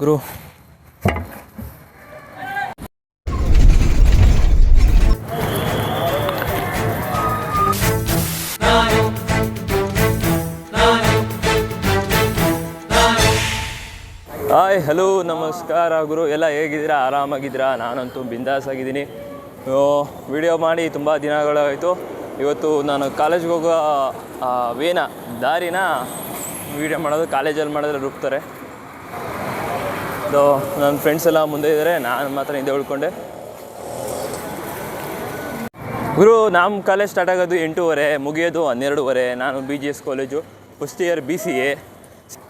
ಗುರು. Hi, hello, ನಮಸ್ಕಾರ ಗುರು. ಎಲ್ಲ ಹೇಗಿದ್ದೀರಾ? ಆರಾಮಾಗಿದ್ದೀರಾ? ನಾನಂತೂ ಬಿಂದಾಸ್ ಆಗಿದ್ದೀನಿ ವಿಡಿಯೋ ಮಾಡಿ ತುಂಬ ದಿನಗಳಾಯಿತು. ಇವತ್ತು ನಾನು ಕಾಲೇಜ್ಗೆ ಹೋಗೋ ವೇನ, ದಾರಿನ ವಿಡಿಯೋ ಮಾಡೋದು ಕಾಲೇಜಲ್ಲಿ ಮಾಡಿದ್ರೆ ರುಬ್ತಾರೆ ಸೊ ನನ್ನ ಫ್ರೆಂಡ್ಸ್ ಎಲ್ಲ ಮುಂದೆ ಇದ್ದಾರೆ. ನಾನು ಮಾತ್ರ ಹಿಂದೆ ಉಳ್ಕೊಂಡೆ. ಗುರು ನಮ್ಮ ಕಾಲೇಜ್ ಸ್ಟಾರ್ಟ್ ಆಗೋದು ಎಂಟೂವರೆ ಮುಗಿಯೋದು ಹನ್ನೆರಡೂವರೆ. ನಾನು B G S college first year B C A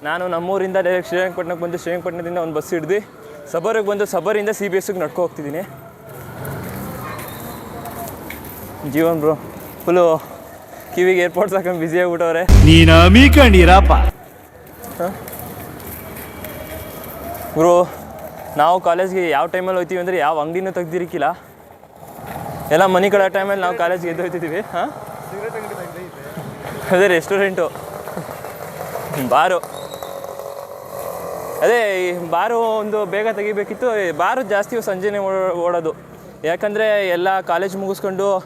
ನಾನು ನಮ್ಮೂರಿಂದ ಡೈರೆಕ್ಟ್ ಶ್ರೀರಂಗಪಟ್ಟಣಕ್ಕೆ ಬಂದು ಶ್ರೀರಂಗಪಟ್ಟಣದಿಂದ ಒಂದು ಬಸ್ ಹಿಡ್ದು ಸಬರಿಗೆ ಬಂದು ಸಬರಿಂದ ಸಿ ಬಿ ಎಸ್ಗೆ ನಡ್ಕೊ ಹೋಗ್ತಿದ್ದೀನಿ. ಜೀವನ್ ಬ್ರೋ ಫುಲ್ಲು ಕಿವಿಗೆ ಏರ್ಪೋರ್ಟ್ಸ್ ಹಾಕೊಂಡು ಬ್ಯುಸಿ ಆಗ್ಬಿಟ್ಟವ್ರೆ. ನೀನು ಅಮಿಕೊಂಡಿರಪ್ಪ ಗುರು, ನಾವು ಕಾಲೇಜ್ಗೆ ಯಾವ ಟೈಮಲ್ಲಿ ಹೋಗ್ತೀವಿ ಅಂದರೆ ಯಾವ ಅಂಗಡಿನೂ ತೆಗ್ದಿರಿಕ್ಕಿಲ್ಲ ಎಲ್ಲ ಮನೆ ಕಡೆ ಟೈಮಲ್ಲಿ ನಾವು ಕಾಲೇಜ್ಗೆ ಎದ್ದು ಹೋಗ್ತಿದ್ದೀವಿ ಹಾಂ? ಅದೇ ರೆಸ್ಟೋರೆಂಟು ಬಾರು. ಅದೇ ಬಾರು ಒಂದು ಬೇಗ ತೆಗಿಬೇಕಿತ್ತು. ಬಾರು ಜಾಸ್ತಿ ಸಂಜೆನೇ ಓಡ- ಓಡೋದು. ಯಾಕಂದರೆ ಎಲ್ಲ ಕಾಲೇಜ್ ಮುಗಿಸ್ಕೊಂಡು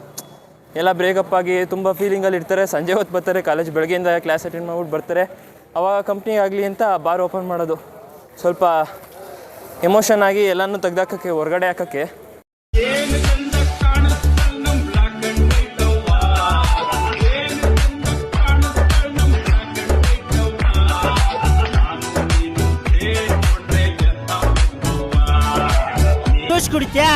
ಎಲ್ಲ ಬ್ರೇಕಪ್ ಆಗಿ ತುಂಬ ಫೀಲಿಂಗಲ್ಲಿ ಇರ್ತಾರೆ. ಸಂಜೆ ಹೊತ್ತು ಬರ್ತಾರೆ, ಕಾಲೇಜ್ ಬೆಳಗ್ಗೆಯಿಂದ ಕ್ಲಾಸ್ ಅಟೆಂಡ್ ಮಾಡ್ಬಿಟ್ಟು ಬರ್ತಾರೆ. ಅವಾಗ ಕಂಪ್ನಿಗಾಗಲಿ ಅಂತ ಬಾರ್ ಓಪನ್ ಮಾಡೋದು. ಸ್ವಲ್ಪ ಎಮೋಷನ್ ಆಗಿ ಎಲ್ಲನೂ ತೆಗ್ದಾಕಕ್ಕೆ ಹೊರಗಡೆ ಹಾಕೋಕ್ಕೆ. ಕುಡಿತ್ಯಾ?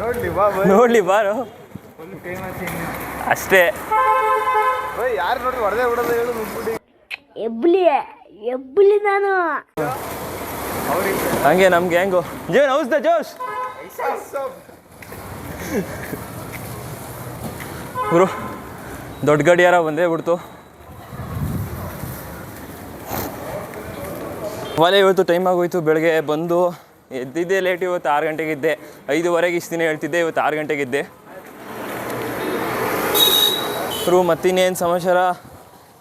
ನೋಡ್ಲಿ ಬಾ ಬೈ. ನೋಡಲಿ ಬಾರು. ಅಷ್ಟೇ. ಯಾರು ನೋಡಿ ಹೊಡೆದೇ ಬಿಡೋದು ಹೇಳು ಮುಗ್ಬಿಡಿ. ಎಬ್ಲಿ ಎಬ್ಲಿ ನಾನು. ಹಂಗೆ ನಮ್ಗೆ ಜೇನ್ ಜೀವನ್ ದ ಜೋಶ್? ಗುರು ದೊಡ್ಡ ಗಡಿಯಾರ ಬಂದೇ ಬಿಡ್ತು. ಒಲೆ ಇವತ್ತು ಟೈಮ್ ಆಗೋಯ್ತು ಬೆಳಗ್ಗೆ ಬಂದು ಎದ್ದಿದ್ದೆ ಲೇಟ್ ಇವತ್ತು ಆರು ಗಂಟೆಗೆ ಇದ್ದೆ ಐದುವರೆಗೆ ಇಷ್ಟು ದಿನ ಹೇಳ್ತಿದ್ದೆ ಇವತ್ತು ಆರು ಗಂಟೆಗೆ ಗುರು ಮತ್ತಿನ್ನೇನು ಸಮಾಚಾರ?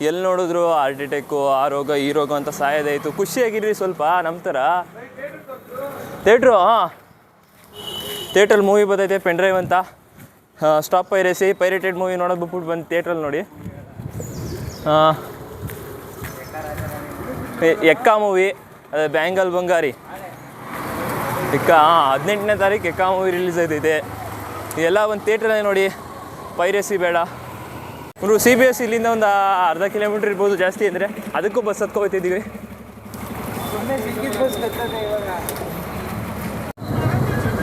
ಎಲ್ಲಿ ನೋಡಿದ್ರು ಹಾರ್ಟ್ ಅಟ್ಯಾಕು ಆ ರೋಗ, ಈ ರೋಗ ಅಂತ ಸಾಯೋದಾಯಿತು. ಖುಷಿಯಾಗಿರ್ರಿ ಸ್ವಲ್ಪ ನಮ್ಮ ಥರ ಥೇಟ್ರು ಹಾಂ. ಥೇಟ್ರಲ್ಲಿ ಮೂವಿ ಬರ್ತೈತೆ ಪೆನ್ ಡ್ರೈವ್ ಅಂತ. ಸ್ಟಾಪ್ ಪೈರೇಸಿ ಪೈರೇಟೆಡ್ ಮೂವಿ ನೋಡೋದು ಬಿಟ್ಬಿಟ್ಟು ಬಂದು ಥೇಟ್ರಲ್ಲಿ ನೋಡಿ. ಹಾಂ. ಎಕ್ಕ ಮೂವಿ ಅದೇ ಬ್ಯಾಂಗಲ್ ಬಂಗಾರಿ. ಎಕ್ಕ, ಹಾಂ, ಹದಿನೆಂಟನೇ ತಾರೀಕು ಎಕ್ಕ ಮೂವಿ ರಿಲೀಸ್ ಆಯ್ತೈತೆ ಎಲ್ಲ ಒಂದು ಥೇಟ್ರಲ್ಲೇ ನೋಡಿ. ಪೈರೇಸಿ ಬೇಡ. ಇವರು ಸಿ ಬಿ ಎಸ್ ಇಲ್ಲಿಂದ ಒಂದು ಅರ್ಧ ಕಿಲೋಮೀಟ್ರ್ ಇರ್ಬೋದು ಜಾಸ್ತಿ ಅಂದರೆ ಅದಕ್ಕೂ ಬಸ್ ಹತ್ಕೊ ಹೋಗ್ತಿದ್ದೀವಿ.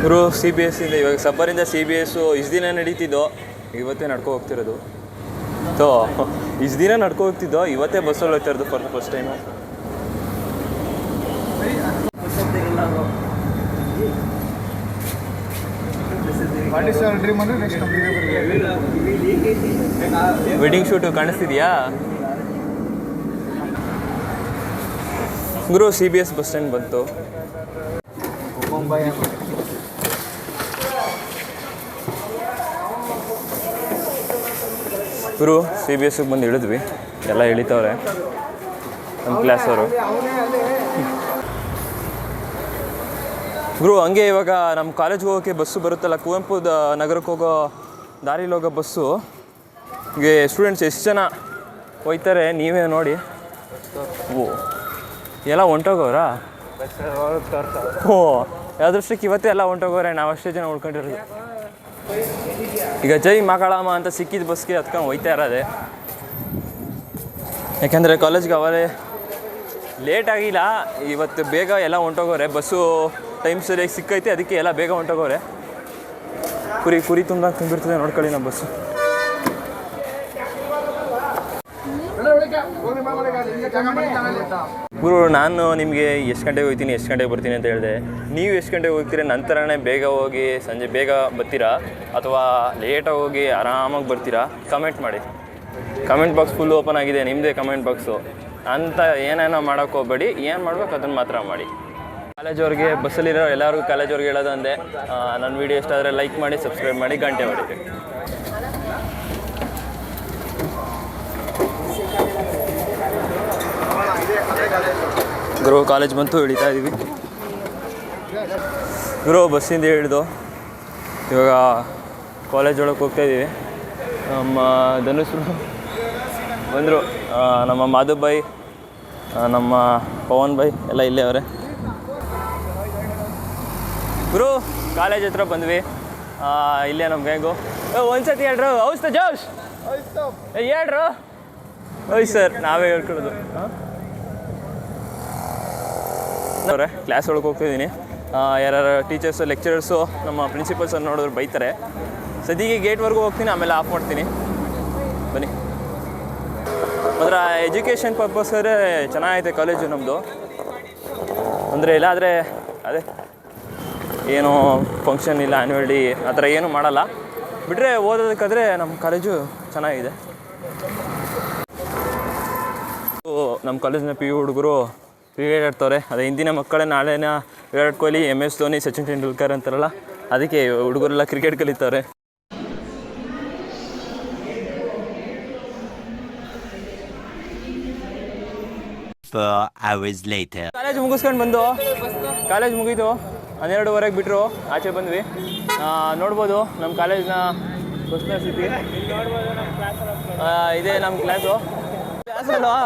ಇವರು ಸಿ ಬಿ ಎಸ್ ಇಂದ ಇವಾಗ ಸಬ್ಬರಿಂದ ಸಿ ಬಿ ಎಸ್ಸು ಇಷ್ಟು ದಿನ ನಡೀತಿದ್ದೋ, ಇವತ್ತೇ ನಡ್ಕೊ ಹೋಗ್ತಿರೋದು. ಸೊ ಇಷ್ಟು ದಿನ ನಡ್ಕೊ ಹೋಗ್ತಿದ್ದೋ, ಇವತ್ತೇ ಬಸ್ಸಲ್ಲಿ ಹೋಗ್ತಾ ಇರೋದು ಫಸ್ಟ್ ಫಸ್ಟ್ ಟೈಮು ಡ್ರೀಮ್ ಅಂದ್ರೆ ನೆಕ್ಸ್ಟ್ ವೆಡ್ಡಿಂಗ್ ಶೂಟು ಕಾಣಿಸ್ತಿದೆಯಾ? ಗುರು C B S bus stand ಬಂತು. ಗುರು ಸಿ ಬಿ ಎಸ್ಗೆ ಬಂದು ಇಳಿದ್ವಿ. ಎಲ್ಲ ಇಳಿತವ್ರೆ. ನಮ್ಮ ಕ್ಲಾಸ್ ಅವರು. ಗುರು ಹಂಗೆ ಇವಾಗ ನಮ್ಮ ಕಾಲೇಜ್ಗೆ ಹೋಗೋಕ್ಕೆ ಬಸ್ಸು ಬರುತ್ತಲ್ಲ ಕುವೆಂಪು ನಗರಕ್ಕೆ ಹೋಗೋ ದಾರಿಲಿ ಹೋಗೋ ಬಸ್ಸು ಹೀಗೆ ಸ್ಟೂಡೆಂಟ್ಸ್ ಎಷ್ಟು ಜನ ಹೋಯ್ತಾರೆ ನೀವೇ ನೋಡಿ. ಓ, ಎಲ್ಲ ಹೊಂಟೋಗೋರಾ? ಓ ಯಾವ್ದೃಷ್ಟಕ್ಕೆ ಇವತ್ತೇ ಎಲ್ಲ ಹೊಂಟೋಗೋರೆ, ನಾವು ಅಷ್ಟೇ ಜನ ಉಳ್ಕೊಂಡಿರೋದು. ಈಗ ಜೈ ಮಾಕಾಳಮ್ಮ ಅಂತ ಸಿಕ್ಕಿದ ಬಸ್ಗೆ ಹತ್ಕೊಂಡು ಹೋಯ್ತಾ ಇರೋದೆ. ಯಾಕೆಂದರೆ ಕಾಲೇಜ್ಗೆ ಅವರೇ ಲೇಟ್ ಆಗಿಲ್ಲ, ಇವತ್ತು ಬೇಗ ಎಲ್ಲ ಹೊಂಟೋಗೋರೆ ಬಸ್ಸು ಟೈಮ್ ಸರಿಯಾಗಿ ಸಿಕ್ಕೈತೆ, ಅದಕ್ಕೆ ಎಲ್ಲ ಬೇಗ ಹೊಂಟೋಗೋರೆ ಕುರಿ ಕುರಿ ತುಂಬ ತುಂಬಿರ್ತದೆ, ನೋಡ್ಕೊಳ್ಳಿ ನಮ್ಮ ಬಸ್ಸು. ಗುರು, ನಾನು ನಿಮಗೆ ಎಷ್ಟು ಗಂಟೆಗೆ ಹೋಗ್ತೀನಿ, ಎಷ್ಟು ಗಂಟೆಗೆ ಬರ್ತೀನಿ ಅಂತ ಹೇಳಿದೆ. ನೀವು ಎಷ್ಟು ಗಂಟೆಗೆ ಹೋಗ್ತೀರಾ, ನಂತರನೇ ಬೇಗ ಹೋಗಿ, ಸಂಜೆ ಬೇಗ ಬರ್ತೀರಾ? ಅಥವಾ ಲೇಟಾಗಿ ಹೋಗಿ ಆರಾಮಾಗಿ ಬರ್ತೀರಾ? ಕಮೆಂಟ್ ಮಾಡಿ. ಕಮೆಂಟ್ ಬಾಕ್ಸ್ ಫುಲ್ ಓಪನ್ ಆಗಿದೆ ನಿಮ್ಮದೇ ಕಮೆಂಟ್ ಬಾಕ್ಸು ಅಂತ ಏನೇನೋ ಮಾಡೋಕ್ಕೆ ಹೋಗ್ಬೇಡಿ, ಏನು ಮಾಡ್ಬೇಕು ಅದನ್ನು ಮಾತ್ರ ಮಾಡಿ. ಕಾಲೇಜವ್ರಿಗೆ ಬಸ್ಸಲ್ಲಿರೋ ಎಲ್ಲರಿಗೂ ಕಾಲೇಜವ್ರಿಗೆ ಹೇಳೋದಂದೆ ನನ್ನ ವೀಡಿಯೋ ಇಷ್ಟ ಆದರೆ ಲೈಕ್ ಮಾಡಿ ಸಬ್ಸ್ಕ್ರೈಬ್ ಮಾಡಿ, ಗಂಟೆ ಹೊಡಿರಿ. ಗುರು ಕಾಲೇಜ್ ಬಂತು ಇಳಿತಾ ಇದ್ದೀವಿ ಗುರು, ಬಸ್ಸಿಂದ ಹಿಡಿದು ಇವಾಗ ಕಾಲೇಜ್ ಒಳಗೆ ಹೋಗ್ತಾ ಇದ್ದೀವಿ ನಮ್ಮ ಧನುಷ್ರು ಬಂದರು. ನಮ್ಮ ಬಾಯ್ ನಮ್ಮ ಪವನ್ ಬಾಯ್ ಎಲ್ಲ ಇಲ್ಲೇ ಅವರೇ. ಗುರು, ಕಾಲೇಜ್ ಹತ್ರ ಬಂದ್ವಿ. ಇಲ್ಲೇ ನಮ್ಮ ಗ್ಯಾಂಗು ಒಂದ್ಸತಿ ಹೇಳ್ರು ಔಸ್ತ ಜೋಶ್? ಹೇಳ್ರು. ಓಯ್, ಸರ್, ನಾವೇ ಹೇಳ್ಕೊಳ್ಳೋದು ಅವರೇ ಕ್ಲಾಸ್ ಒಳಗೆ ಹೋಗ್ತಿದ್ದೀನಿ. ಯಾರು ಟೀಚರ್ಸು ಲೆಕ್ಚರರ್ಸು ನಮ್ಮ ಪ್ರಿನ್ಸಿಪಲ್ಸ್ ನೋಡಿದ್ರು ಬೈತಾರೆ. ಸದ್ಯಕ್ಕೆ ಗೇಟ್ವರೆಗೂ ಹೋಗ್ತೀನಿ, ಆಮೇಲೆ ಆಫ್ ಮಾಡ್ತೀನಿ. ಬನ್ನಿ. ಅದರ ಎಜುಕೇಷನ್ ಅಂದರೆ ಚೆನ್ನಾಗೈತೆ ಕಾಲೇಜು ನಮ್ಮದು ಅಂದರೆ ಇಲ್ಲ ಆದರೆ ಅದೇ. ಏನು ಫಂಕ್ಷನ್ ಇಲ್ಲ ಆ್ಯನ್ಯುವಲ್ ಡೇ ಆ ಥರ ಏನೂ ಮಾಡಲ್ಲ. ಬಿಟ್ಟರೆ ಓದೋದಕ್ಕಾದರೆ ನಮ್ಮ ಕಾಲೇಜು ಚೆನ್ನಾಗಿದೆ. ನಮ್ಮ ಕಾಲೇಜಿನ ಪಿ ಯು ಹುಡುಗರು ಕ್ರಿಕೆಟ್ ಆಡ್ತವ್ರೆ. ಅದೇ ಹಿಂದಿನ ಮಕ್ಕಳೇ ನಾಳೆನ ವಿರಾಟ್ ಕೊಹ್ಲಿ ಎಂ ಎಸ್ ಧೋನಿ ಸಚಿನ್ ತೆಂಡೂಲ್ಕರ್ ಅಂತಾರಲ್ಲ ಅದಕ್ಕೆ ಹುಡುಗರೆಲ್ಲ ಕ್ರಿಕೆಟ್ ಕಲಿತಾರೆ. ಕಾಲೇಜ್ ಮುಗಿಸ್ಕೊಂಡು ಬಂದು. ಕಾಲೇಜ್ ಮುಗೀತು. ಹನ್ನೆರಡುವರೆಗೆ ಬಿಟ್ಟರು ಆಚೆ ಬಂದ್ವಿ. ನೋಡ್ಬೋದು ನಮ್ಮ ಕಾಲೇಜ್ನ ಬಸ್ನ ಸ್ಥಿತಿ ಇದೇ ನಮ್ಮ ಕ್ಲಾಸು ಕ್ಲಾಸ್ ಅಲ್ವಾ?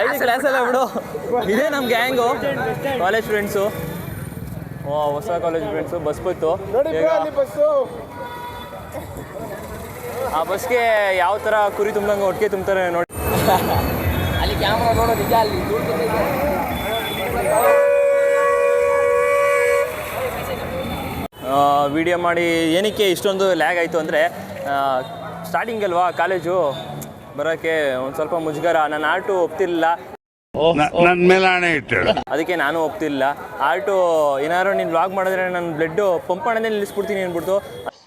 ಐದು ಕ್ಲಾಸ್ ಅಲ್ಲ ಬಿಡು. ಇದೇ ನಮ್ಮ ಗ್ಯಾಂಗು ಕಾಲೇಜ್ ಫ್ರೆಂಡ್ಸು ಹೊಸ ಕಾಲೇಜ್ ಫ್ರೆಂಡ್ಸು ಬಸ್ ಬಂತು. ನೋಡಿ ಈಗ ಅಲ್ಲಿ ಬಸ್ಸು ಆ ಬಸ್ಗೆ ಯಾವ ಥರ ಕುರಿ ತುಂಬ್ದಂಗೆ ಒಟ್ಟಿಗೆ ತುಂಬ್ತಾರೆ ನೋಡಿ. ಅಲ್ಲಿ ಕ್ಯಾಮ್ರಾ ನೋಡೋ ನಿಜ ಅಲ್ಲಿ ವಿಡಿಯೋ ಮಾಡಿ ಏನಕ್ಕೆ ಇಷ್ಟೊಂದು ಲ್ಯಾಗ್ ಆಯಿತು ಅಂದರೆ ಸ್ಟಾರ್ಟಿಂಗ್ ಅಲ್ವಾ ಕಾಲೇಜು ಬರೋಕ್ಕೆ ಒಂದು ಸ್ವಲ್ಪ ಮುಜುಗರ. ನಾನು ಆರ್ಟು ಒಪ್ತಿರ್ಲಿಲ್ಲ. ನನ್ನ ಮೇಲೆ ಹಣೆ ಇಟ್ಟು ಅದಕ್ಕೆ ನಾನು ಒಪ್ತಿಲ್ಲ ಆರ್ಟು ಏನಾದ್ರು ನೀನು ವ್ಲಾಗ್ ಮಾಡಿದ್ರೆ ನನ್ನ ಬ್ಲಡ್ಡು ಪಂಪ್ ಮಾಡೋದೇ ನಿಲ್ಲಿಸ್ಬಿಡ್ತೀನಿ ಅಂದ್ಬಿಡ್ತು.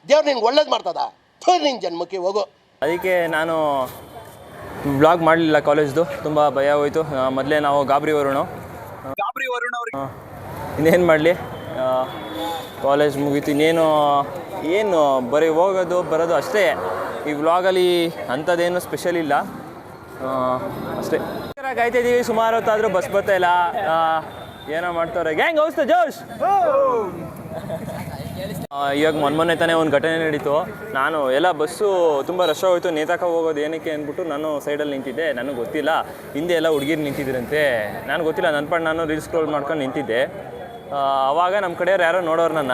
ದೇವ್ರು ನಿಂಗೆ ಒಳ್ಳೇದು ಮಾಡ್ತದ? ನಿನ್ನ ಜನ್ಮಕ್ಕೆ ಹೋಗು. ಅದಕ್ಕೆ ನಾನು ವ್ಲಾಗ್ ಮಾಡಲಿಲ್ಲ ಕಾಲೇಜ್ದು ತುಂಬ ಭಯ ಹೋಯಿತು. ಮೊದಲೇ ನಾವು ಗಾಬರಿ ವರುಣು ವರುಣ ಇನ್ನೇನು ಮಾಡಲಿ? ಕಾಲೇಜ್ ಮುಗೀತು. ಇನ್ನೇನು, ಏನು, ಬರೀ ಹೋಗೋದು, ಬರೋದು ಅಷ್ಟೇ. ಈ ವ್ಲಾಗಲ್ಲಿ ಅಂಥದ್ದೇನು ಸ್ಪೆಷಲ್ ಇಲ್ಲ. ಅಷ್ಟೇ. ಕಾಯ್ತಾ ಸುಮಾರು ಹೊತ್ತಾದರೂ ಬಸ್ ಬರ್ತಾ ಇಲ್ಲ. ಏನೋ ಮಾಡ್ತಾರೆ ಗ್ಯಾಂಗ್ ಔಸ್ತ ಜೋಶ್! ಇವಾಗ ಮೊನ್ನೆ ತಾನೇ ಒಂದು ಘಟನೆ ನಡೀತು. ನಾನು ಎಲ್ಲ ಬಸ್ಸು ತುಂಬ ರಶ್ ಹೋಯಿತು ನೇತಾಕ ಹೋಗೋದು ಏನಕ್ಕೆ ಅಂದ್ಬಿಟ್ಟು ನಾನು ಸೈಡಲ್ಲಿ ನಿಂತಿದ್ದೆ. ನನಗೆ ಗೊತ್ತಿಲ್ಲ. ಹಿಂದೆ ಎಲ್ಲ ಹುಡುಗಿರು ನಿಂತಿದ್ರಂತೆ. ನಾನು ಗೊತ್ತಿಲ್ಲ. ನನ್ನ ಪಟ್ಟು ನಾನು ರೀಲ್ಸ್ ಸ್ಕ್ರೋಲ್ ಮಾಡ್ಕೊಂಡು ನಿಂತಿದ್ದೆ. ಆ, ಅವಾಗ ನಮ್ಮ ಕಡೆಯವ್ರು ಯಾರೋ ನೋಡೋರು ನನ್ನ.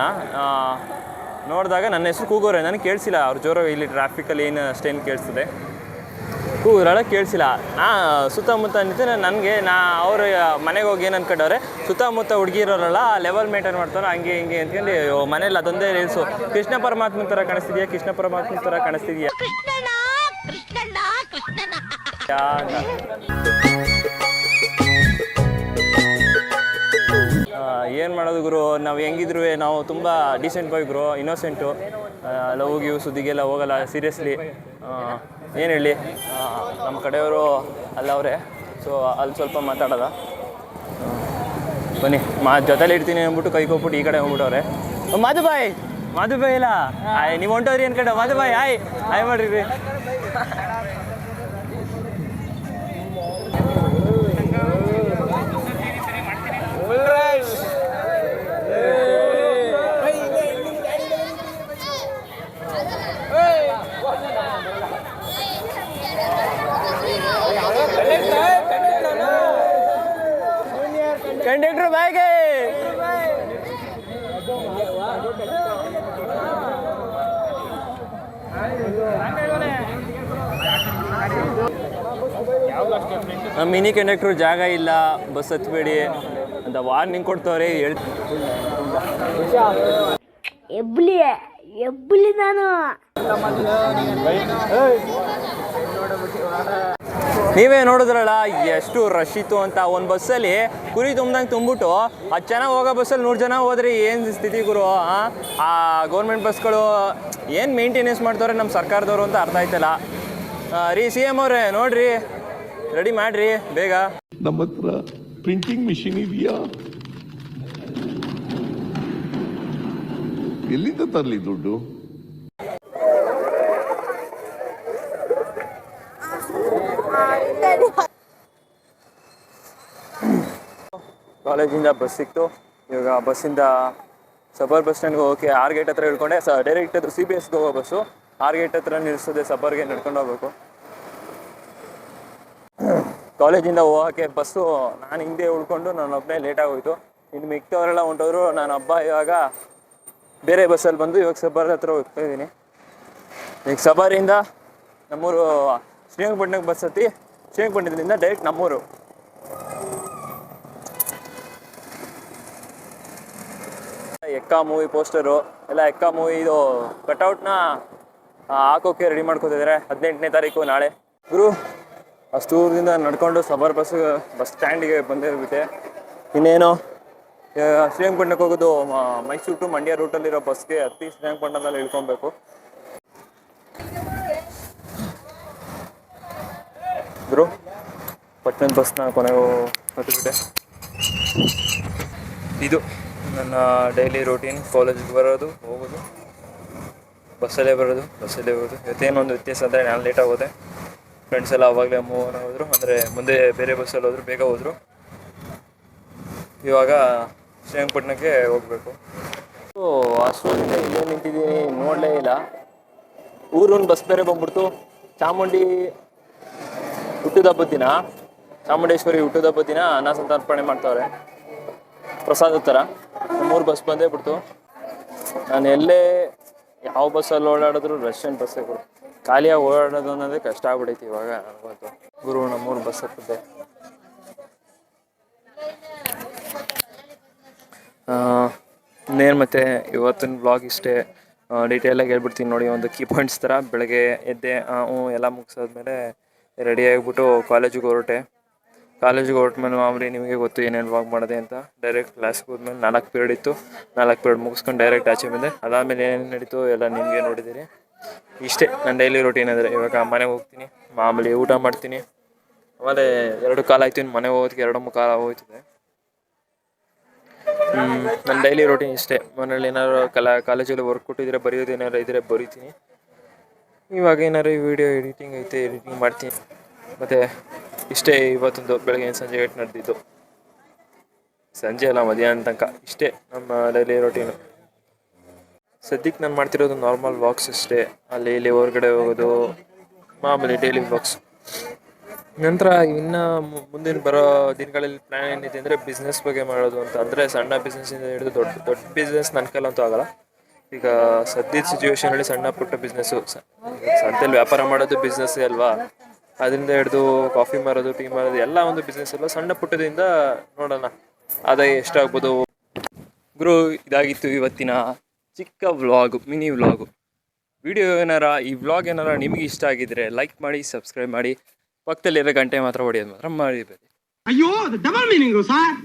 ನೋಡಿದಾಗ ನನ್ನ ಹೆಸರು ಕೂಗೋರೆ. ನನಗೆ ಕೇಳಿಸಿಲ್ಲ ಅವ್ರು ಜೋರಾಗಿ ಇಲ್ಲಿ ಟ್ರಾಫಿಕಲ್ಲಿ ಏನು ಅಷ್ಟೇನು ಕೇಳಿಸ್ತದೆ ಕೂಗ್ರಳ ಕೇಳಿಸಿಲ್ಲ. ನಾ ಸುತ್ತಮುತ್ತ ನಿಂತು ನನಗೆ ನಾ ಅವ್ರ ಮನೆಗೆ ಹೋಗಿ ಏನು ಅನ್ಕೊಂಡವ್ರೆ ಸುತ್ತಮುತ್ತ ಹುಡುಗಿರೋರಲ್ಲ ಲೆವೆಲ್ ಮೇಂಟೈನ್ ಮಾಡ್ತಾರೆ ಹಂಗೆ ಹಿಂಗೆ ಅಂದ್ಕೊಂಡು ಮನೇಲಿ ಅದೊಂದೇ ರೀಲ್ಸು ಕೃಷ್ಣ ಪರಮಾತ್ಮನ ಥರ ಕಾಣಿಸ್ತಿದ್ಯಾ? ಕೃಷ್ಣ ಪರಮಾತ್ಮನ ಥರ ಕಾಣಿಸ್ತಿದ್ಯಾ? ಏನು ಮಾಡೋದು ಗುರು? ನಾವು ಹೆಂಗಿದ್ರು ನಾವು ತುಂಬ ಡೀಸೆಂಟ್ ಬಾಯ್ ಗುರು ಇನ್ನೋಸೆಂಟು ಲವ್ ಗಿವ್ ಸುದ್ದಿಗೆಲ್ಲ ಹೋಗಲ್ಲ ಸೀರಿಯಸ್ಲಿ ಏನು ಹೇಳಿ? ನಮ್ಮ ಕಡೆಯವರು ಅಲ್ಲವ್ರೆ ಸೊ ಅಲ್ಲಿ ಸ್ವಲ್ಪ ಮಾತಾಡೋದ. ಬನ್ನಿ ಮಾ ಜೊತೆಲಿ ಇಡ್ತೀನಿ ಅಂದ್ಬಿಟ್ಟು ಕೈ ಕೊಟ್ಬಿಟ್ಟು ಈ ಕಡೆ ಹೋಗ್ಬಿಟ್ಟವ್ರೆ. ಮಾಧುಬಾಯ್ ಮಾಧುಬಾಯ್ ಇಲ್ಲ? ಆಯ್ ನೀವು ಹೊಂಟೋದ್ರಿ ಕಡೆ ಮಾಧುಬಾಯ್ ಆಯ್ ಆಯ್ ಮಾಡ್ರಿ ರೀ ಕಂಡಕ್ಟ್ರ್ ಬಾಯ್ಗೆ ನಮ್ಮ ಮಿನಿ ಕಂಡಕ್ಟ್ರು ಜಾಗ ಇಲ್ಲ ಬಸ್ ಹತ್ಬೇಡಿ ಅಂತ ವಾರ್ನಿಂಗ್ ಕೊಡ್ತವ್ರೆ ಎಬ್ಲಿ ಎಬ್ಲಿ ನಾನು. ನೀವೇ ನೋಡಿದ್ರಲ್ಲ, ಎಷ್ಟು ರಶ್ ಇತ್ತು ಅಂತ ಒಂದು ಬಸ್ಸಲ್ಲಿ ಕುರಿ ತುಂಬ್ದಂಗೆ ತುಂಬಿಟ್ಟು ಹತ್ತು ಜನ ಹೋಗೋ ಬಸ್ಸಲ್ಲಿ ನೂರು ಜನ ಹೋದ್ರೆ ಏನು ಸ್ಥಿತಿ ಗುರು, ಆ? ಗೌರ್ಮೆಂಟ್ ಬಸ್ಗಳು ಏನು ಮೇಂಟೆನೆನ್ಸ್ ಮಾಡ್ತವ್ರೆ ನಮ್ಮ ಸರ್ಕಾರದವರು ಅಂತ ಅರ್ಥ ಆಯ್ತಲ್ಲ. ರೀ ಸಿ ಎಂ ಅವರೇ, ನೋಡ್ರಿ ರೆಡಿ ಮಾಡ್ರಿ, ಬೇಗ. ನಮ್ಮ ಹತ್ರ ಪ್ರಿಂಟಿಂಗ್ ಮಿಷಿನ್ ಇದೆಯಾ? ಎಲ್ಲಿಂದ ತರಲಿ ದುಡ್ಡು? ಕಾಲೇಜಿಂದ ಬಸ್ ಸಿಕ್ತು. ಇವಾಗ ಬಸ್ಸಿಂದ ಸಬರ್ ಬಸ್ ಸ್ಟ್ಯಾಂಡ್ಗೆ ಹೋಗೋಕೆ ಆರ್ ಗೇಟ್ ಹತ್ರ ಇಳ್ಕೊಂಡೆ. ಸ ಡೈರೆಕ್ಟ್ ಅದು ಸಿ ಬಿ ಎಸ್ಗೆ ಹೋಗೋ ಬಸ್ಸು ಆರ್ ಗೇಟ್ ಹತ್ರ ನಿಲ್ಲಿಸೋದೆ ಸಬರ್ಗೆ ನಡ್ಕೊಂಡು ಹೋಗ್ಬೇಕು. ಕಾಲೇಜಿಂದ ಹೋಗೋಕ್ಕೆ ಬಸ್ಸು ನಾನು ಹಿಂದೆ ಉಳ್ಕೊಂಡು ನಾನು ಒಬ್ಬನೇ ಲೇಟಾಗಿ ಆಗೋಯ್ತು. ಇನ್ನು ಮಿಕ್ತವರೆಲ್ಲ ಹೊಂಟೋದ್ರು. ನಾನು ಹಬ್ಬ ಇವಾಗ ಬೇರೆ ಬಸ್ಸಲ್ಲಿ ಬಂದು ಇವಾಗ ಸಬರ್ ಹತ್ರ ಹೋಗ್ತಾ ಇದ್ದೀನಿ. ಈಗ ಸಬಾರಿಯಿಂದ ನಮ್ಮೂರು ಶ್ರೀರಂಗಪಟ್ಟಣಕ್ಕೆ ಬಸ್ ಹತ್ತಿ ಶ್ರೀರಂಗಪಟ್ಟಣದಿಂದ ಡೈರೆಕ್ಟ್ ನಮ್ಮೂರು. ಎಕ್ಕ ಮೂವಿ ಪೋಸ್ಟರು ಎಲ್ಲ ಎಕ್ಕ ಮೂವಿ ಇದು ಕಟೌಟ್ನ ಹಾಕೋಕೆ ರೆಡಿ ಮಾಡ್ಕೋತಿದ್ದಾರೆ ಹದಿನೆಂಟನೇ ತಾರೀಕು ನಾಳೆ. ಗುರು, ಅಷ್ಟು ದೂರದಿಂದ ನಡ್ಕೊಂಡು ಸಬರ್ ಬಸ್ ಬಸ್ ಸ್ಟ್ಯಾಂಡಿಗೆ ಬಂದಿರ್ಬಿಟ್ಟೆ. ಇನ್ನೇನು? ಶ್ರೀರಂಗಪಟ್ಟಣಕ್ಕೆ ಹೋಗೋದು ಮೈಸೂರು ಟು ಮಂಡ್ಯ ರೂಟಲ್ಲಿರೋ ಬಸ್ಗೆ ಹತ್ತಿ ಶ್ರೀರಂಗಪಟ್ಟಣದಲ್ಲಿ ಇಳ್ಕೊಬೇಕು. ಗುರು ಪಟ್ಟಣದ ಬಸ್ನ ಕೊನೆಗೂ ಹತ್ತಿಬಿಟ್ಟೆ ಇದು ನನ್ನ ಡೈಲಿ ರೂಟೀನ್ ಕಾಲೇಜಿಗೆ ಬರೋದು, ಹೋಗೋದು. ಬಸ್ಸಲ್ಲೇ ಬರೋದು ಬಸ್ಸಲ್ಲೇ ಹೋಗೋದು. ಇವತ್ತೇನೊಂದು ವ್ಯತ್ಯಾಸ ಅಂದರೆ ನಾನು ಲೇಟಾಗಿ ಹೋದೆ. ಫ್ರೆಂಡ್ಸ್ ಎಲ್ಲ ಅವಾಗಲೇ ಮೂವ್ ಹೋದರು. ಅಂದರೆ ಮುಂದೆ ಬೇರೆ ಬಸ್ಸಲ್ಲಿ ಹೋದರು, ಬೇಗ ಹೋದರು. ಇವಾಗ ಶ್ರೀರಂಗಪಟ್ಟಣಕ್ಕೆ ಹೋಗಬೇಕು. ಅಷ್ಟೊಂದಿನ ಇಲ್ಲೇ ನಿಂತಿದ್ದೀನಿ ನೋಡಲೇ ಇಲ್ಲ. ಊರೊಂದು ಬಸ್ ಬೇರೆ ಬಂದ್ಬಿಡ್ತು. ಚಾಮುಂಡಿ ಹುಟ್ಟಿದ ಹಬ್ಬದ ದಿನ ಚಾಮುಂಡೇಶ್ವರಿ ಹುಟ್ಟಿದ ಹಬ್ಬದ ದಿನ ಅನ್ನ ಸಂತರ್ಪಣೆ ಮಾಡ್ತಾವ್ರೆ. ಪ್ರಸಾದ ಥರ ನಮ್ಮೂರು ಬಸ್ ಬಂದೇ ಬಿಡ್ತು. ನಾನು ಎಲ್ಲೇ ಯಾವ ಬಸ್ಸಲ್ಲಿ ಓಡಾಡಿದ್ರು ರಷ್ಯನ್ ಬಸ್ಸೇ ಕೊಡು ಖಾಲಿಯಾಗಿ ಓಡಾಡೋದು ಅನ್ನೋದೇ ಕಷ್ಟ ಆಗ್ಬಿಡೈತಿ ಇವಾಗ ನನಗಂತೂ ಗುರು ನಮ್ಮೂರು ಬಸ್ ಹತ್ತದೆ ಇನ್ನೇನು ಮತ್ತೆ ಇವತ್ತಿನ ಬ್ಲಾಗ್ ಇಷ್ಟೇ. ಡೀಟೇಲಾಗಿ ಹೇಳ್ಬಿಡ್ತೀನಿ ನೋಡಿ, ಒಂದು ಕೀ ಪಾಯಿಂಟ್ಸ್ ಥರ ಬೆಳಗ್ಗೆ ಎದ್ದೆ ಹ್ಞೂ, ಎಲ್ಲ ಮುಗಿಸಾದ್ಮೇಲೆ ರೆಡಿ ಆಗಿಬಿಟ್ಟು ಕಾಲೇಜಿಗೆ ಹೊರಟೆ. ಕಾಲೇಜಿಗೆ ಹೊರಟ್ಮೇಲೆ ಮಾಮೂಲಿ ನಿಮಗೆ ಗೊತ್ತು ಏನೇನು ವಾಕ್ ಮಾಡಿದೆ ಅಂತ. ಡೈರೆಕ್ಟ್ ಕ್ಲಾಸ್ಗೆ ಹೋದ್ಮೇಲೆ ನಾಲ್ಕು ಪೀರಿಯಡ್ ಇತ್ತು. ನಾಲ್ಕು ಪೀರಿಯಡ್ ಮುಗಿಸ್ಕೊಂಡು ಡೈರೆಕ್ಟ್ ಆಚೆ ಬಂದೆ. ಅದಾದಮೇಲೆ ಏನೇನು ನಡೀತು ಎಲ್ಲ ನಿಮಗೆ ನೋಡಿದ್ದೀರಿ ಇಷ್ಟೇ ನನ್ನ ಡೈಲಿ ರೊಟೀನ್ ಅಂದರೆ ಇವಾಗ ಮನೆಗೆ ಹೋಗ್ತೀನಿ, ಮಾಮೂಲಿ ಊಟ ಮಾಡ್ತೀನಿ. ಆಮೇಲೆ ಎರಡು ಕಾಲ ಆಯ್ತು ಮನೆಗೆ ಹೋಗೋದಕ್ಕೆ ಎರಡು ಕಾಲ ಹೋಗ್ತದೆ ನನ್ನ ಡೈಲಿ ರೊಟೀನ್ ಇಷ್ಟೇ. ಮನೇಲಿ ಏನಾದ್ರು ಕಲಾ ಕಾಲೇಜಲ್ಲಿ ವರ್ಕ್ ಕೊಟ್ಟಿದ್ರೆ ಬರೆಯೋದು ಏನಾದ್ರು ಇದ್ರೆ ಬರೀತೀನಿ. ಇವಾಗ ಏನಾರು ವಿಡಿಯೋ ಎಡಿಟಿಂಗ್ ಐತೆ ಎಡಿಟಿಂಗ್ ಮಾಡ್ತೀನಿ. ಮತ್ತು ಇಷ್ಟೇ ಇವತ್ತೊಂದು ಬೆಳಗ್ಗೆ ಸಂಜೆ ಏಟ್ ನಡೆದಿದ್ದು. ಸಂಜೆ ಅಲ್ಲ, ಮಧ್ಯಾಹ್ನ ತನಕ. ಇಷ್ಟೇ ನಮ್ಮ ಡೈಲಿ ರೊಟೀನು ಸದ್ಯಕ್ಕೆ ನಾನು ಮಾಡ್ತಿರೋದು ನಾರ್ಮಲ್ ವಾಕ್ಸ್ ಅಷ್ಟೇ. ಅಲ್ಲಿ ಇಲ್ಲಿ ಹೊರಗಡೆ ಹೋಗೋದು, ಮಾಮೂಲಿ ಡೈಲಿ ವಾಕ್ಸ್ ನಂತರ ಇನ್ನು ಮುಂದಿನ ಬರೋ ದಿನಗಳಲ್ಲಿ ಪ್ಲ್ಯಾನ್ ಏನಿದೆ ಅಂದರೆ ಬಿಸ್ನೆಸ್ ಬಗ್ಗೆ ಮಾಡೋದು ಅಂತ. ಅಂದರೆ ಸಣ್ಣ ಬಿಸ್ನೆಸ್ಸಿಂದ ಹಿಡಿದು ದೊಡ್ಡ ದೊಡ್ಡ ಬಿಸ್ನೆಸ್ ನನ್ನ ಕೈಲಂತೂ ಆಗಲ್ಲ. ಈಗ ಸದ್ಯದ ಸಿಚುವೇಶನಲ್ಲಿ ಸಣ್ಣ ಪುಟ್ಟ ಬಿಸ್ನೆಸ್ ಸಂತೆಯಲ್ಲಿ ವ್ಯಾಪಾರ ಮಾಡೋದು ಬಿಸ್ನೆಸ್ ಅಲ್ವಾ? ಅದರಿಂದ ಹಿಡಿದು ಕಾಫಿ ಮಾರೋದು ಟೀ ಮಾರೋದು, ಎಲ್ಲ ಒಂದು ಬಿಸ್ನೆಸ್ ಅಲ್ವಾ? ಸಣ್ಣ ಪುಟ್ಟದಿಂದ ನೋಡೋಣ. ಆದಾಯ ಎಷ್ಟಾಗ್ಬೋದು? ಗುರು, ಇದಾಗಿತ್ತು ಇವತ್ತಿನ ಚಿಕ್ಕ ವ್ಲಾಗ್ ಮಿನಿ ವ್ಲಾಗು ವಿಡಿಯೋ ಏನಾರ, ಈ ವ್ಲಾಗ್ ಏನಾರ ನಿಮಗೆ ಇಷ್ಟ ಆಗಿದ್ರೆ ಲೈಕ್ ಮಾಡಿ ಸಬ್ಸ್ಕ್ರೈಬ್ ಮಾಡಿ. ಪಕ್ಕದಲ್ಲಿರೋ ಗಂಟೆ ಮಾತ್ರ ಹೊಡೆಯೋದು ಮಾತ್ರ ಮರಿಬೇಡಿ. ಅಯ್ಯೋ ಡಬಲ್ ಮೀನಿಂಗು ಸರ್